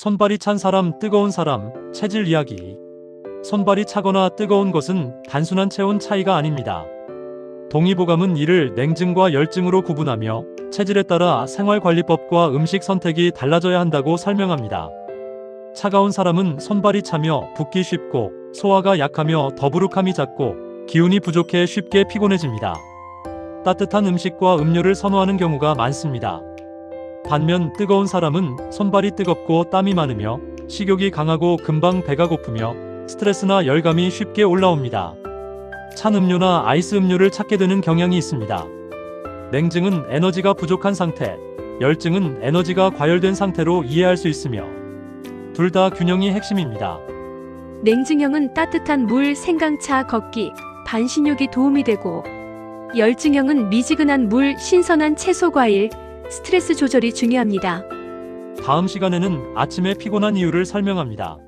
손발이 찬 사람, 뜨거운 사람, 체질 이야기. 손발이 차거나 뜨거운 것은 단순한 체온 차이가 아닙니다. 동의보감은 이를 냉증과 열증으로 구분하며 체질에 따라 생활관리법과 음식 선택이 달라져야 한다고 설명합니다. 차가운 사람은 손발이 차며 붓기 쉽고 소화가 약하며 더부룩함이 잦고 기운이 부족해 쉽게 피곤해집니다. 따뜻한 음식과 음료를 선호하는 경우가 많습니다. 반면 뜨거운 사람은 손발이 뜨겁고 땀이 많으며 식욕이 강하고 금방 배가 고프며 스트레스나 열감이 쉽게 올라옵니다. 찬 음료나 아이스 음료를 찾게 되는 경향이 있습니다. 냉증은 에너지가 부족한 상태, 열증은 에너지가 과열된 상태로 이해할 수 있으며 둘 다 균형이 핵심입니다. 냉증형은 따뜻한 물, 생강차, 걷기, 반신욕이 도움이 되고 열증형은 미지근한 물, 신선한 채소, 과일, 스트레스 조절이 중요합니다. 다음 시간에는 아침에 피곤한 이유를 설명합니다.